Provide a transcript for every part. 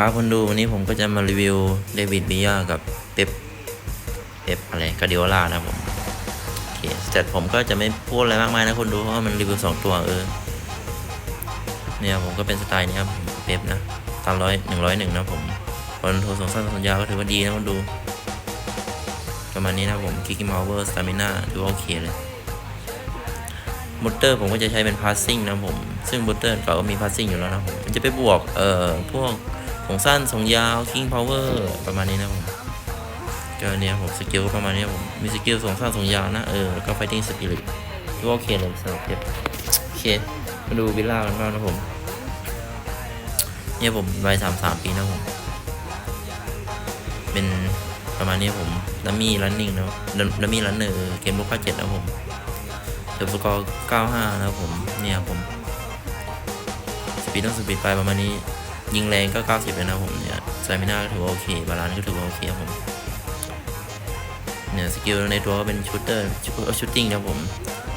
ครับคนดูวันนี้ผมก็จะมารีวิวเดวิดบิยากับเป๊ปเป๊ปอะไรกาเดียล่านะผมโอเคแต่ผมก็จะไม่พูดอะไรมากมายนะคนดูเพราะว่ามันรีวิวสองตัวเออเนี่ยผมก็เป็นสไตล์นี้ครับเป๊ปนะตามร้อยหนึ่งร้อยหนึ่งนะผมบอลโทรส่งสั้นสัญญาก็ถือว่าดีนะคนดูประมาณนี้นะผมคิกมาเวอร์สตามิน่าถือว่าโอเคเลยบูตเตอร์ผมก็จะใช้เป็นพาสซิ่งนะผมซึ่งบูตเตอร์เขาก็มีพาสซิ่งอยู่แล้วนะผมมันจะไปบวกเอ่อพวก ส่งสั้นส่งยาว King Power ประมาณนี้นะผมก็เนี่ยผมสกิลประมาณนี้ผมมีสกิลส่งสั้นส่งยาวนะเออแล้วก็ Fighting Spirit ก็โอเคเลยสำหรับเพชรโอเคมาดูวิลล่ากันบ้างนะผมเนี่ยผมวัยสามสามปีนะผมเป็นประมาณนี้ผมดัมมี่รันนิ่งนะดัมมี่รันเนอร์เกมลูกค้าเจ็ดนะผมเดฟสกอร์เก้าห้านะผมเนี่ยผมสปีดต้องสปีดไปประมาณนี้ ยิงแรงก็ 90เลยนะผมเนี่ยไซมิน่าก็ถือว่าโอเค บาลานซ์ก็ถือว่าโอเคครับผม เนี่ยสกิลในตัวก็เป็นชูตเตอร์ชูตติ้งนะผม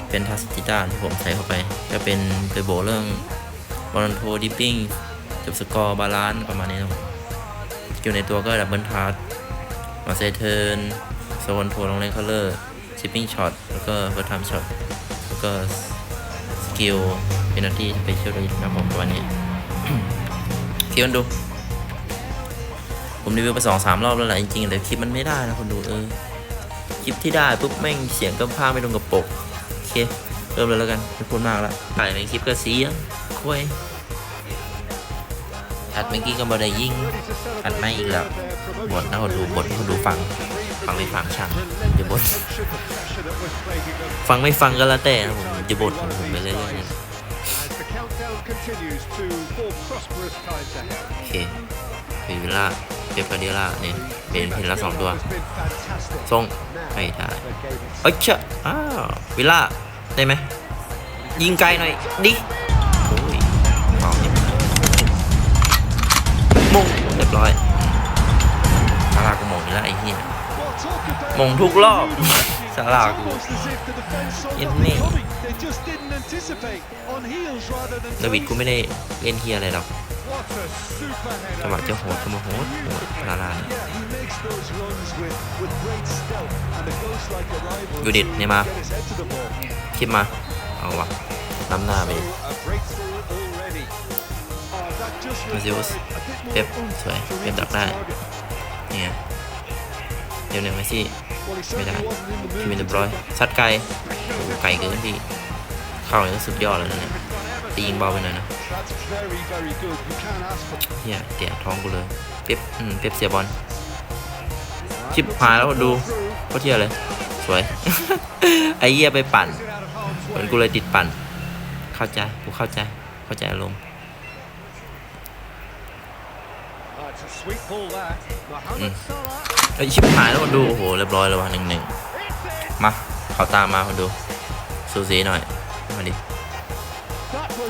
เป็นทัสติต้าที่ผมใส่เข้าไป ก็เป็นไปโบเรื่องบอลโทดิปปิ้งจบสกอร์บาลานซ์ประมาณนี้นะผมสกิลในตัวก็ดับเบิลทัสมาเซเทิร์นโซนโทลงเลนเคอร์เลอร์ชิปปิ้งช็อตแล้วก็เฟิร์สไทม์ช็อตแล้วก็สกิลเพนัลตี้สเปเชียลนะผมประ มาณนี้คลิปมันดูผมรีวิวไปสองสามรอบแล้วแหละจริงๆแต่คลิปมันไม่ได้นะคนดูเออคลิปที่ได้ปุ๊บแม่งเสียงก็พากย์ไม่ตรงกับปกโอเคเริ่มเลยแล้วกันไม่พูดมากแล้วถ่ายในคลิปก็เสียงคุยอัดเมื่อกี้ก็บอได้ยิ่งอัดไม่อีกแล้วบทนะคนดูบทคนดูฟังฟังไม่ฟังช่างจะบทฟังไม่ฟังก็แล้วแต่นะผมจะบทผมไปเรื่อยๆนี่ The countdown continues to more prosperous times ahead. โอเคเป็นวิลล่าเปปาเดล่าเนี่ยเป็นเพนละสองตัว ส่งไม่ได้เอ้ยเชอะอ้าววิลล่าได้ไหมยิงไกลหน่อยดิโอ้ยเมาเนี่ยมงเรียบร้อยซาลากูมงอีกแล้วไอ้เหี้ย Well, talk about มงทุกรอบ สลากเอ็นนี่ดวิดกูไม่ได้เล่นเฮียอะไรหรอกจังหวะจะโหดก็มาโหดโหดลาลายูดิตเนี่ยมาคิดมา เอาวะน้ำหน้าไปมาซิวส์เป๊ปสวยเป็ปดักได้ เนี่ยเดี๋ยวเนี่ยมาซี่ ไม่ได้ certainly wasn't in the คิมินเด to บรอยซัดไกลโอ้ไกลเกินพี่ เข้าอย่างนี้สุดยอดเลยนะเนี่ยตียิงเบาไปหน่อยนะเฮียเตะท้องกูเลย เป๊ปอืมเป๊ปเสียบอลชิบหายแล้วดูโคตรเที่ยเลย สวย ไอ้เหี้ยไปปั่นเหมือนกูเลยติดปั่น เข้าใจ กูเข้าใจ เข้าใจอารมณ์ ไอชิบหายแล้วมาดูโอ้โหเรียบร้อยแล้วว่ะหนึ่งหนึ่งมาเขาตามมาคนดูซูซีหน่อยมาดิ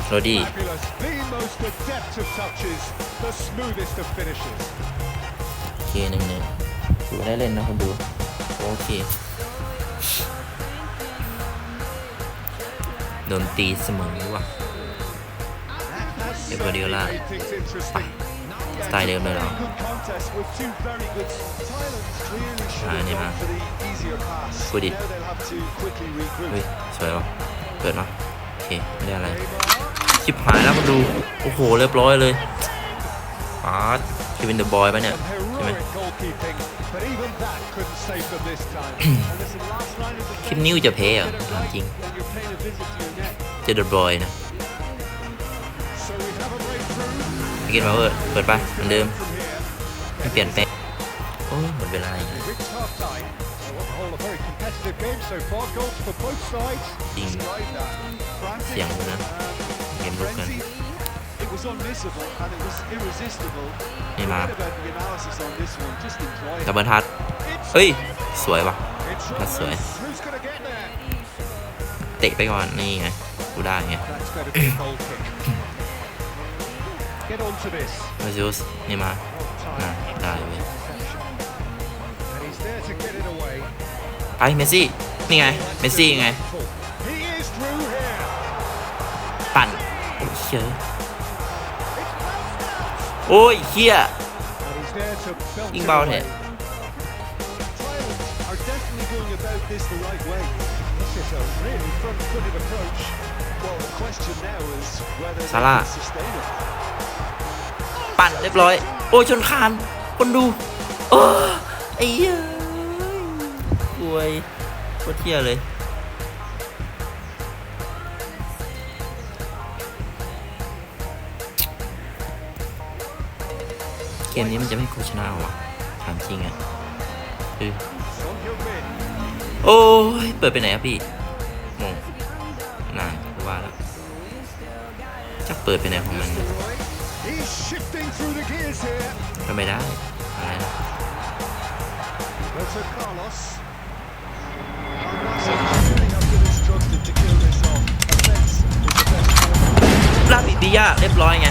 โรดี้โอเคหนึ่งหนึ่งถือได้เล่นนะคนดูโอเคโดนตีเสมอว่ะเอเวอร์เดียล่าไป สไตล์เดิมเลยเหรอ Very good contest with two very good. Thailand clearly should Ah, have นี่มา gone for the easier pass. Good it. Now they'll have to quickly เฮ้ย regroup. สวยวะเปิดมาโอเคไม่ได้อะไรชิบหายแล้วมาดู โอ้โห เรียบร้อยเลยปาร์ตที่เป็นเดอะบอยปะเนี่ย Some ใช่ไหม heroic goalkeeping, but even that couldn't save them this time. And listen, last line of คลิป defense, นิ้วจะเพย์เหรอ get it ถาม right จริง when you're paying a visit to your net. เจอเดอะบอยนะ So we have a breakthrough. ไปกินมาเวอร์เปิดไปเหมือนเดิม From here, ไม่เปลี่ยนแปลงโอ้ยหมดเวลาอีกแล้ว reached half time. So on the whole, a very competitive game so far. Goals for both sides. Ding. Describe that. Frantic เสียงดูนะเกมลุกกัน frenzy. It was unmissable and it was irresistible. นี่มา Forget about the analysis on this one. Just enjoy it. ดับเบิลทัช It's เฮ้ย สวยว่ะ It's That's on right. loose. Who's going to get there? เตะไปก่อน นี่ไง กูได้ไง That's better than a goal kick. Get on to this. มาซิอุสนี่มา Well น่า timed. ได้เว้ย And he's there to get it away. ไปเมสซี่ นี่ไง เมสซี่ไง He is through here. ปั่น โอ้ยเชี่ยโอ้ยเฮีย to belt ยิง it เบา away. แท้ Thailand are definitely going about ปั่นเรียบร้อย โอ้ยชนคานคนดู โอ้ไอ้เหี้ยอวยโคตรเที่ยเลย เกมนี้มันจะไม่กูชนะหรอวะถามจริงอะคือโอ้ย เปิดไปไหนอะพี่งงนานว่าแล้วจะเปิดไปไหนของมัน เนี่ย Roy. He's shifting through the gears here. ก็ไม่ได้อะไรนะ Roberto Carlos. Al-Nassr really have been instructed to kill this off. Offence is the best form. ลาบิดบิยาเรียบร้อยไง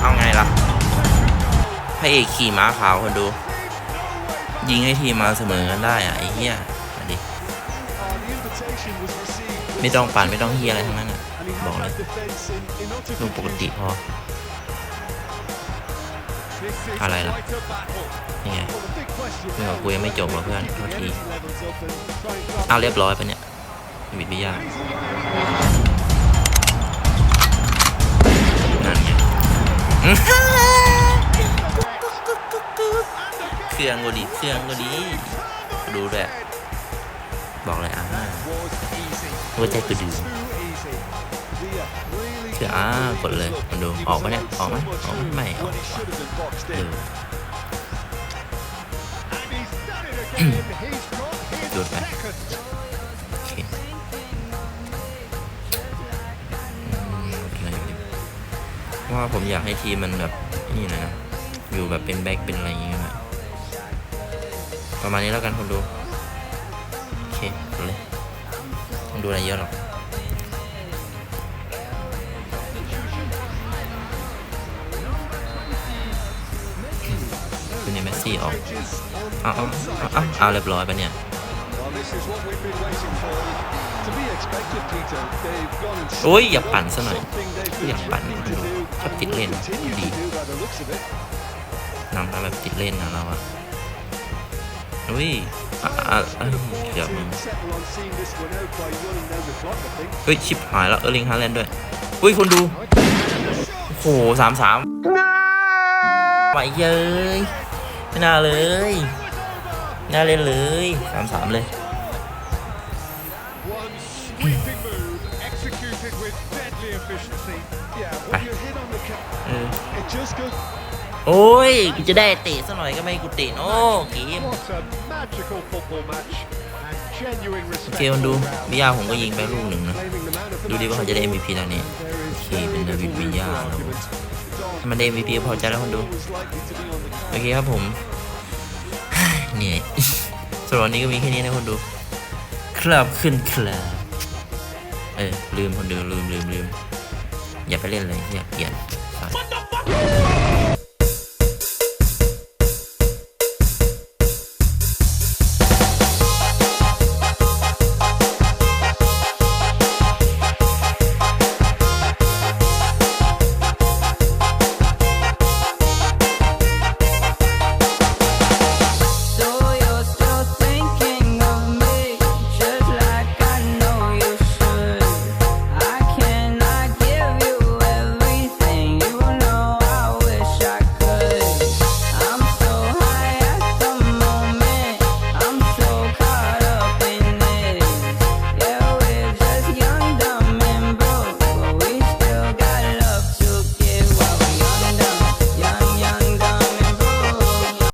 เอาไงล่ะพระเอกขี่ม้าขาวคนดู ยิงให้ทีมมาเสมอกันได้อะไอ้เหี้ยมาดิ Uh, the invitation was received ไม่ต้องปั่นไม่ต้องเฮียอะไรทั้งนั้นอะ and he บอก had เลย that defence in, in utter ดูปกติ confusion. พอ This is Alright, lah. quite a battle. นี่ไง Well, the big question เพื่อน now กูยังไม่จบหรอกเพื่อน is โทษ keep ที the energy levels up and try and grab เอาเรียบร้อยปะเนี่ยบิดบิยา He's นั่นไงเครื่องกูดีเครื่องกูดี ดูด้วยบอกเลยอ่า was easy. หัวใจกูดื้อ Too easy. Villa really คืออ่ากดเลยมาดูออกปะเนี่ยออกไหมออกไหมไม่ออก when he should have been boxed เออ And he's done it again. He's got his Good man. second. โอเคอืมอะไรดีเพราะว่าผมอยากให้ทีมมันแบบนี่นะอยู่แบบเป็นแบ็คเป็นอะไรอย่างเงี้ยประมาณนี้แล้วกันคนดู โอเคเอาเลยต้องดูอะไรเยอะหรอก คือในเมสซี่ออกเอาเอาเอาเอาเรียบร้อยปะเนี่ยโอ้ยอย่าปั่นซะหน่อยอย่าปั่นดูถ้บติดเล่นดีนำมาแบบติดเล่นนะเราอะอุ้ยเดี๋ยวเฮ้ยชิปหายแล้วเออร์ลิงฮาแลนด์ด้วยอุ้ยคนดูโอ้โหสามสามไปเย้ ไม่น่าเลยไม่น่าเล่นเลยสามสามเลย One sweeping move executed with deadly efficiency. Yeah, when you hit on the cap, เออ it just goes. โอ้ยกูจะได้เตะซะหน่อยก็ไม่ให้กูเตะโอ้เกม What a magical football match and genuine โอ respect. เคคนดู all round. วิยาผมก็ยิงไปลูกหนึ่งนะ Claiming the man of the ดูดิว่าเขาจะได้ match. MVP ตอนนี้ There is โอเค very เป็นดาวิด little วิ room ยา for ครับผม argument. It's ถ้ามันได้ MVP ก็พอใจแล้วคนดู โอเคครับผมเหนื่อยสำหรับวันนี้ก็มีแค่นี้นะคนดู ครับขึ้นครับเออลืมคนดูลืมลืมลืมอย่าไปเล่นเลยอย่าเปลียน